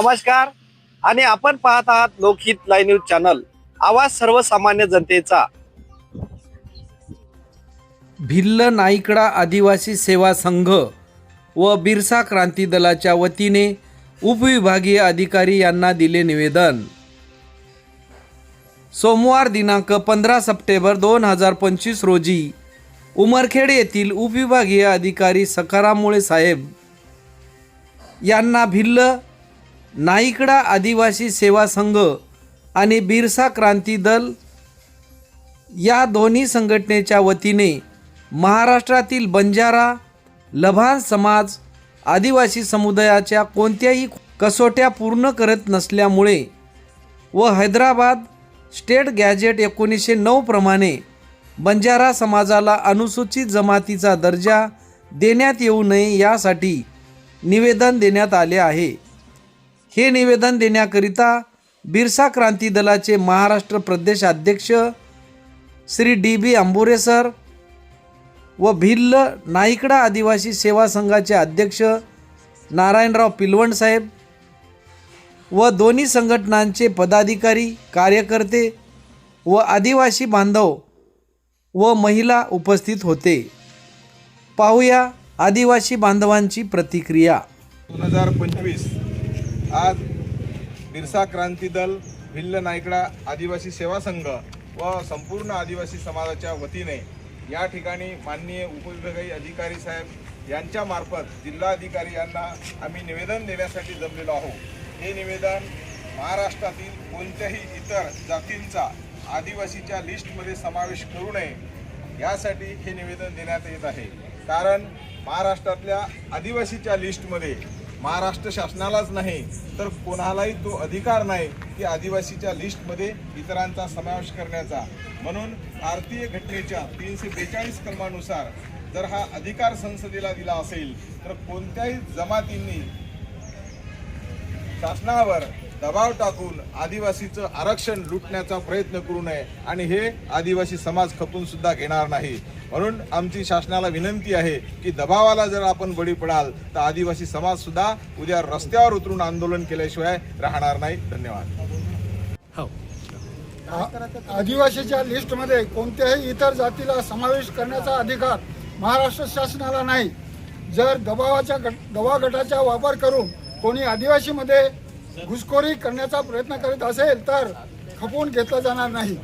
नमस्कार. आणि आपण पाहत आहात लोकहित लाईव्ह न्यूज चॅनल. आवाज सर्वसामान्य जनतेचा. भिल्ल नाईकडा आदिवासी सेवा संघ व बिरसा क्रांती दलाच्या वतीने उपविभागीय अधिकारी यांना दिले निवेदन. सोमवार दिनांक पंधरा सप्टेंबर दोन हजार पंचवीस रोजी उमरखेड येथील उपविभागीय अधिकारी सखाराम मुळे साहेब यांना भिल्ल नाईकडा आदिवासी सेवा संघ आणि बिरसा क्रांती दल या दोन्ही संघटनेच्या वतीने महाराष्ट्रातील बंजारा लभान समाज आदिवासी समुदायाच्या कोणत्याही कसोट्या पूर्ण करत नसल्यामुळे व हैदराबाद स्टेट गॅजेट एकोणीसशे नऊप्रमाणे बंजारा समाजाला अनुसूचित जमातीचा दर्जा देण्यात येऊ नये यासाठी निवेदन देण्यात आले आहे. हे निवेदन देण्याकरिता बिरसा क्रांती दलाचे महाराष्ट्र प्रदेश अध्यक्ष Shri D B Ambore sir व भिल्ल नाईकडा आदिवासी सेवा संघाचे अध्यक्ष नारायणराव पिलवण साहेब व दोन्ही संघटनांचे पदाधिकारी कार्यकर्ते व आदिवासी बांधव व महिला उपस्थित होते. पाहूया आदिवासी बांधवांची प्रतिक्रिया. दोन हजार पंचवीस आज बिरसा क्रांती दल भिल्ल नायकडा आदिवासी सेवा संघ व संपूर्ण आदिवासी समाजाच्या वतीने या ठिकाणी माननीय उपविभागीय अधिकारी साहेब यांच्या मार्फत जिल्हाधिकारी यांना आम्ही निवेदन देण्यासाठी जमलेलो आहोत. हे निवेदन महाराष्ट्रातील कोणत्याही इतर जातींचा आदिवासीच्या लिस्टमध्ये समावेश करू नये यासाठी हे निवेदन देण्यात येत आहे. कारण महाराष्ट्रातल्या आदिवासीच्या लिस्टमध्ये महाराष्ट्र शासनालाच नाही तर कोणालाही तो अधिकार नाही की आदिवासीच्या लिस्टमध्ये इतरांचा समावेश करण्याचा. म्हणून भारतीय घटनेच्या तीनशे बेचाळीस कलमानुसार जर हा अधिकार संसदेला दिला असेल तर कोणत्याही जमातींनी शासनावर दबाव टाकून आदिवासीचं आरक्षण लुटण्याचा प्रयत्न करू नये आणि हे आदिवासी समाज खपून सुद्धा घेणार नाही. म्हणून आमची शासनाला विनंती आहे की दबावाला जर आपण बळी पडाल तर आदिवासी समाज सुद्धा उद्या रस्त्यावर उतरून आंदोलन केल्याशिवाय राहणार नाही. धन्यवाद. आ- आदिवासीच्या लिस्टमध्ये कोणत्याही इतर जातीला समावेश करण्याचा अधिकार महाराष्ट्र शासनाला नाही. जर दबावाच्या गट दबाव गटाचा वापर करून कोणी आदिवासीमध्ये घुसखोरी करण्याचा प्रयत्न करीत असेल तर खपवून घेतला जाणार नाही.